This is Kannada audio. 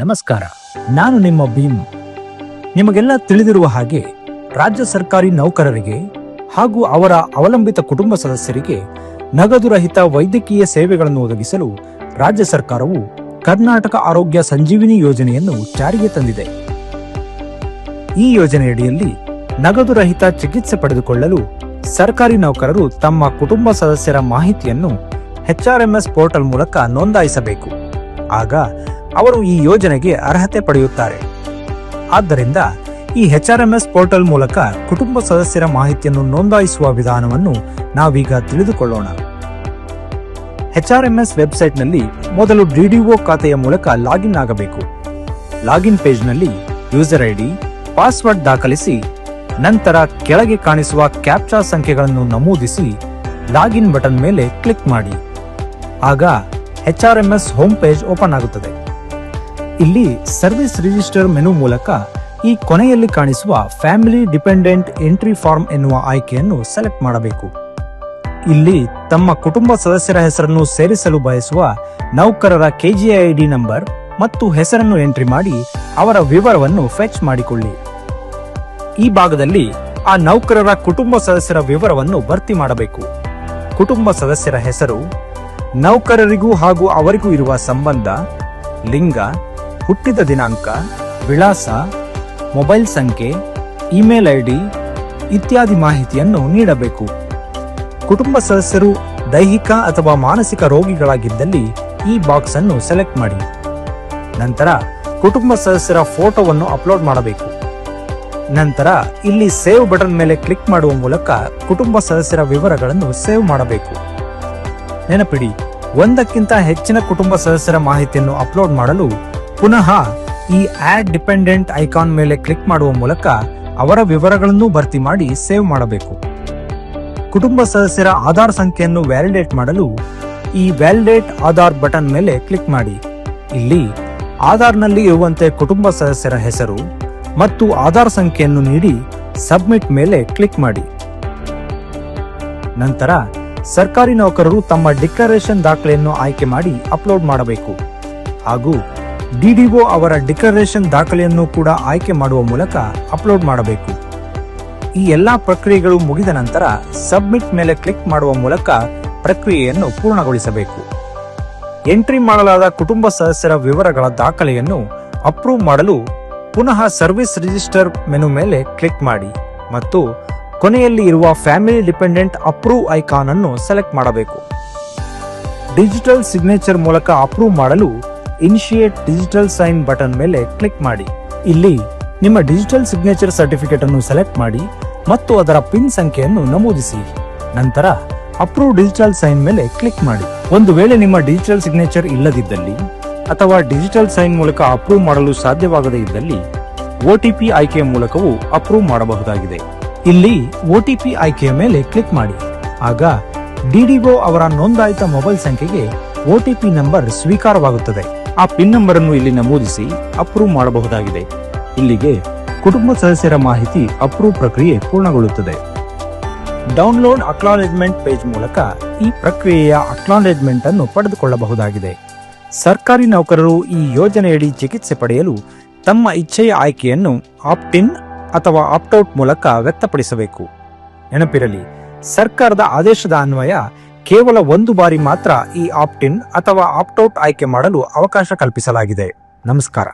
ನಮಸ್ಕಾರ. ನಾನು ನಿಮ್ಮ ಭೀಮ್. ನಿಮಗೆಲ್ಲ ತಿಳಿದಿರುವ ಹಾಗೆ ರಾಜ್ಯ ಸರ್ಕಾರಿ ನೌಕರರಿಗೆ ಹಾಗೂ ಅವರ ಅವಲಂಬಿತ ಕುಟುಂಬ ಸದಸ್ಯರಿಗೆ ನಗದು ರಹಿತ ವೈದ್ಯಕೀಯ ಸೇವೆಗಳನ್ನು ಒದಗಿಸಲು ರಾಜ್ಯ ಸರ್ಕಾರವು ಕರ್ನಾಟಕ ಆರೋಗ್ಯ ಸಂಜೀವಿನಿ ಯೋಜನೆಯನ್ನು ಜಾರಿಗೆ ತಂದಿದೆ. ಈ ಯೋಜನೆಯಡಿಯಲ್ಲಿ ನಗದು ರಹಿತ ಚಿಕಿತ್ಸೆ ಪಡೆದುಕೊಳ್ಳಲು ಸರ್ಕಾರಿ ನೌಕರರು ತಮ್ಮ ಕುಟುಂಬ ಸದಸ್ಯರ ಮಾಹಿತಿಯನ್ನು ಎಚ್ಆರ್ಎಂಎಸ್ ಪೋರ್ಟಲ್ ಮೂಲಕ ನೋಂದಾಯಿಸಬೇಕು. ಆಗ ಅವರು ಈ ಯೋಜನೆಗೆ ಅರ್ಹತೆ ಪಡೆಯುತ್ತಾರೆ. ಆದ್ದರಿಂದ ಈ ಎಚ್ಆರ್ಎಂಎಸ್ ಪೋರ್ಟಲ್ ಮೂಲಕ ಕುಟುಂಬ ಸದಸ್ಯರ ಮಾಹಿತಿಯನ್ನು ನೋಂದಾಯಿಸುವ ವಿಧಾನವನ್ನು ನಾವೀಗ ತಿಳಿದುಕೊಳ್ಳೋಣ. ಎಚ್ಆರ್ಎಂಎಸ್ ವೆಬ್ಸೈಟ್ನಲ್ಲಿ ಮೊದಲು ಡಿಡಿಒ ಖಾತೆಯ ಮೂಲಕ ಲಾಗಿನ್ ಆಗಬೇಕು. ಲಾಗಿನ್ ಪೇಜ್ನಲ್ಲಿ ಯೂಸರ್ ಐಡಿ, ಪಾಸ್ವರ್ಡ್ ದಾಖಲಿಸಿ, ನಂತರ ಕೆಳಗೆ ಕಾಣಿಸುವ ಕ್ಯಾಪ್ಚಾ ಸಂಖ್ಯೆಗಳನ್ನು ನಮೂದಿಸಿ, ಲಾಗಿನ್ ಬಟನ್ ಮೇಲೆ ಕ್ಲಿಕ್ ಮಾಡಿ. ಆಗ ಎಚ್ಆರ್ಎಂಎಸ್ ಹೋಮ್ ಪೇಜ್ ಓಪನ್ ಆಗುತ್ತದೆ. ಇಲ್ಲಿ ಸರ್ವಿಸ್ ರಿಜಿಸ್ಟರ್ ಮೆನು ಮೂಲಕ ಈ ಕೊನೆಯಲ್ಲಿ ಕಾಣಿಸುವ ಫ್ಯಾಮಿಲಿ ಡಿಪೆಂಡೆಂಟ್ ಎಂಟ್ರಿ ಫಾರ್ಮ್ ಎನ್ನುವ ಆಯ್ಕೆಯನ್ನು ಸೆಲೆಕ್ಟ್ ಮಾಡಬೇಕು. ಇಲ್ಲಿ ತಮ್ಮ ಕುಟುಂಬ ಸದಸ್ಯರ ಹೆಸರನ್ನು ಸೇರಿಸಲು ಬಯಸುವ ನೌಕರರ ಕೆಜಿಐಡಿ ನಂಬರ್ ಮತ್ತು ಹೆಸರನ್ನು ಎಂಟ್ರಿ ಮಾಡಿ ಅವರ ವಿವರವನ್ನು ಫೆಚ್ ಮಾಡಿಕೊಳ್ಳಿ. ಈ ಭಾಗದಲ್ಲಿ ಆ ನೌಕರರ ಕುಟುಂಬ ಸದಸ್ಯರ ವಿವರವನ್ನು ಭರ್ತಿ ಮಾಡಬೇಕು. ಕುಟುಂಬ ಸದಸ್ಯರ ಹೆಸರು, ನೌಕರರಿಗೂ ಹಾಗೂ ಅವರಿಗೂ ಇರುವ ಸಂಬಂಧ, ಲಿಂಗ ಹುಟ್ಟಿದ ದಿನಾಂಕ, ವಿಳಾಸ, ಮೊಬೈಲ್ ಸಂಖ್ಯೆ, ಇಮೇಲ್ ಐಡಿ ಇತ್ಯಾದಿ ಮಾಹಿತಿಯನ್ನು ನೀಡಬೇಕು. ಕುಟುಂಬ ಸದಸ್ಯರು ದೈಹಿಕ ಅಥವಾ ಮಾನಸಿಕ ರೋಗಿಗಳಾಗಿದ್ದಲ್ಲಿ ಈ ಬಾಕ್ಸ್ ಅನ್ನು ಸೆಲೆಕ್ಟ್ ಮಾಡಿ. ನಂತರ ಕುಟುಂಬ ಸದಸ್ಯರ ಫೋಟೋವನ್ನು ಅಪ್ಲೋಡ್ ಮಾಡಬೇಕು. ನಂತರ ಇಲ್ಲಿ ಸೇವ್ ಬಟನ್ ಮೇಲೆ ಕ್ಲಿಕ್ ಮಾಡುವ ಮೂಲಕ ಕುಟುಂಬ ಸದಸ್ಯರ ವಿವರಗಳನ್ನು ಸೇವ್ ಮಾಡಬೇಕು. ನೆನಪಿಡಿ, ಒಂದಕ್ಕಿಂತ ಹೆಚ್ಚಿನ ಕುಟುಂಬ ಸದಸ್ಯರ ಮಾಹಿತಿಯನ್ನು ಅಪ್ಲೋಡ್ ಮಾಡಲು ಪುನಃ ಈ ಆಡ್ ಡಿಪೆಂಡೆಂಟ್ ಐಕಾನ್ ಮೇಲೆ ಕ್ಲಿಕ್ ಮಾಡುವ ಮೂಲಕ ಅವರ ವಿವರಗಳನ್ನು ಭರ್ತಿ ಮಾಡಿ ಸೇವ್ ಮಾಡಬೇಕು. ಕುಟುಂಬ ಸದಸ್ಯರ ಆಧಾರ್ ಸಂಖ್ಯೆಯನ್ನು ವ್ಯಾಲಿಡೇಟ್ ಮಾಡಲು ಈ ವ್ಯಾಲಿಡೇಟ್ ಆಧಾರ್ ಬಟನ್ ಮೇಲೆ ಕ್ಲಿಕ್ ಮಾಡಿ. ಇಲ್ಲಿ ಆಧಾರ್ನಲ್ಲಿ ಇರುವಂತೆ ಕುಟುಂಬ ಸದಸ್ಯರ ಹೆಸರು ಮತ್ತು ಆಧಾರ್ ಸಂಖ್ಯೆಯನ್ನು ನೀಡಿ ಸಬ್ಮಿಟ್ ಮೇಲೆ ಕ್ಲಿಕ್ ಮಾಡಿ. ನಂತರ ಸರ್ಕಾರಿ ನೌಕರರು ತಮ್ಮ ಡಿಕ್ಲರೇಷನ್ ದಾಖಲೆಯನ್ನು ಆಯ್ಕೆ ಮಾಡಿ ಅಪ್ಲೋಡ್ ಮಾಡಬೇಕು. ಹಾಗೂ ಡಿಡಿಒ ಅವರ ಡಿಕ್ಲರೇಷನ್ ದಾಖಲೆಯನ್ನು ಕೂಡ ಆಯ್ಕೆ ಮಾಡುವ ಮೂಲಕ ಅಪ್ಲೋಡ್ ಮಾಡಬೇಕು. ಈ ಎಲ್ಲಾ ಪ್ರಕ್ರಿಯೆಗಳು ಮುಗಿದ ನಂತರ ಸಬ್ಮಿಟ್ ಮೇಲೆ ಕ್ಲಿಕ್ ಮಾಡುವ ಮೂಲಕ ಪ್ರಕ್ರಿಯೆಯನ್ನು ಪೂರ್ಣಗೊಳಿಸಬೇಕು. ಎಂಟ್ರಿ ಮಾಡಲಾದ ಕುಟುಂಬ ಸದಸ್ಯರ ವಿವರಗಳ ದಾಖಲೆಯನ್ನು ಅಪ್ರೂವ್ ಮಾಡಲು ಪುನಃ ಸರ್ವಿಸ್ ರಿಜಿಸ್ಟರ್ ಮೆನು ಮೇಲೆ ಕ್ಲಿಕ್ ಮಾಡಿ ಮತ್ತು ಕೊನೆಯಲ್ಲಿ ಇರುವ ಫ್ಯಾಮಿಲಿ ಡಿಪೆಂಡೆಂಟ್ ಅಪ್ರೂವ್ ಐಕಾನ್ ಅನ್ನು ಸೆಲೆಕ್ಟ್ ಮಾಡಬೇಕು. ಡಿಜಿಟಲ್ ಸಿಗ್ನೇಚರ್ ಮೂಲಕ ಅಪ್ರೂವ್ ಮಾಡಲು ಇನಿಷಿಯೇಟ್ ಡಿಜಿಟಲ್ ಸೈನ್ ಬಟನ್ ಮೇಲೆ ಕ್ಲಿಕ್ ಮಾಡಿ. ಇಲ್ಲಿ ನಿಮ್ಮ ಡಿಜಿಟಲ್ ಸಿಗ್ನೇಚರ್ ಸರ್ಟಿಫಿಕೇಟ್ ಅನ್ನು ಸೆಲೆಕ್ಟ್ ಮಾಡಿ ಮತ್ತು ಅದರ ಪಿನ್ ಸಂಖ್ಯೆಯನ್ನು ನಮೂದಿಸಿ. ನಂತರ ಅಪ್ರೂವ್ ಡಿಜಿಟಲ್ ಸೈನ್ ಮೇಲೆ ಕ್ಲಿಕ್ ಮಾಡಿ. ಒಂದು ವೇಳೆ ನಿಮ್ಮ ಡಿಜಿಟಲ್ ಸಿಗ್ನೇಚರ್ ಇಲ್ಲದಿದ್ದಲ್ಲಿ ಅಥವಾ ಡಿಜಿಟಲ್ ಸೈನ್ ಮೂಲಕ ಅಪ್ರೂವ್ ಮಾಡಲು ಸಾಧ್ಯವಾಗದೇ ಇದ್ದಲ್ಲಿ ಒಟಿಪಿ ಆಯ್ಕೆಯ ಮೂಲಕವೂ ಅಪ್ರೂವ್ ಮಾಡಬಹುದಾಗಿದೆ. ಇಲ್ಲಿ ಒಟಿಪಿ ಆಯ್ಕೆಯ ಮೇಲೆ ಕ್ಲಿಕ್ ಮಾಡಿ. ಆಗ ಡಿಡಿಒ ಅವರ ನೋಂದಾಯಿತ ಮೊಬೈಲ್ ಸಂಖ್ಯೆಗೆ ಒಟಿಪಿ ನಂಬರ್ ಸ್ವೀಕಾರವಾಗುತ್ತದೆ. ಆ ಪಿನ್ ನಂಬರ್ ಅನ್ನು ಇಲ್ಲಿ ನಮೂದಿಸಿ ಅಪ್ರೂವ್ ಮಾಡಬಹುದಾಗಿದೆ. ಇಲ್ಲಿಗೆ ಕುಟುಂಬ ಸದಸ್ಯರ ಮಾಹಿತಿ ಅಪ್ರೂವ್ ಪ್ರಕ್ರಿಯೆ ಪೂರ್ಣಗೊಳ್ಳುತ್ತದೆ. ಡೌನ್ಲೋಡ್ ಅಕ್ನಾಲೆಜ್ಮೆಂಟ್ ಪೇಜ್ ಮೂಲಕ ಈ ಪ್ರಕ್ರಿಯೆಯ ಅಕ್ನಾಲೆಜ್ಮೆಂಟ್ ಅನ್ನು ಪಡೆದುಕೊಳ್ಳಬಹುದಾಗಿದೆ. ಸರ್ಕಾರಿ ನೌಕರರು ಈ ಯೋಜನೆಯಡಿ ಚಿಕಿತ್ಸೆ ಪಡೆಯಲು ತಮ್ಮ ಇಚ್ಛೆಯ ಆಯ್ಕೆಯನ್ನು ಆಪ್ಟಿನ್ ಅಥವಾ ಆಪ್ಟೌಟ್ ಮೂಲಕ ವ್ಯಕ್ತಪಡಿಸಬೇಕು. ನೆನಪಿರಲಿ, ಸರ್ಕಾರದ ಆದೇಶದ ಅನ್ವಯ ಕೇವಲ ಒಂದು ಬಾರಿ ಮಾತ್ರ ಈ ಆಪ್ಟಿನ್ ಅಥವಾ ಆಪ್ಟೌಟ್ ಆಯ್ಕೆ ಮಾಡಲು ಅವಕಾಶ ಕಲ್ಪಿಸಲಾಗಿದೆ. ನಮಸ್ಕಾರ.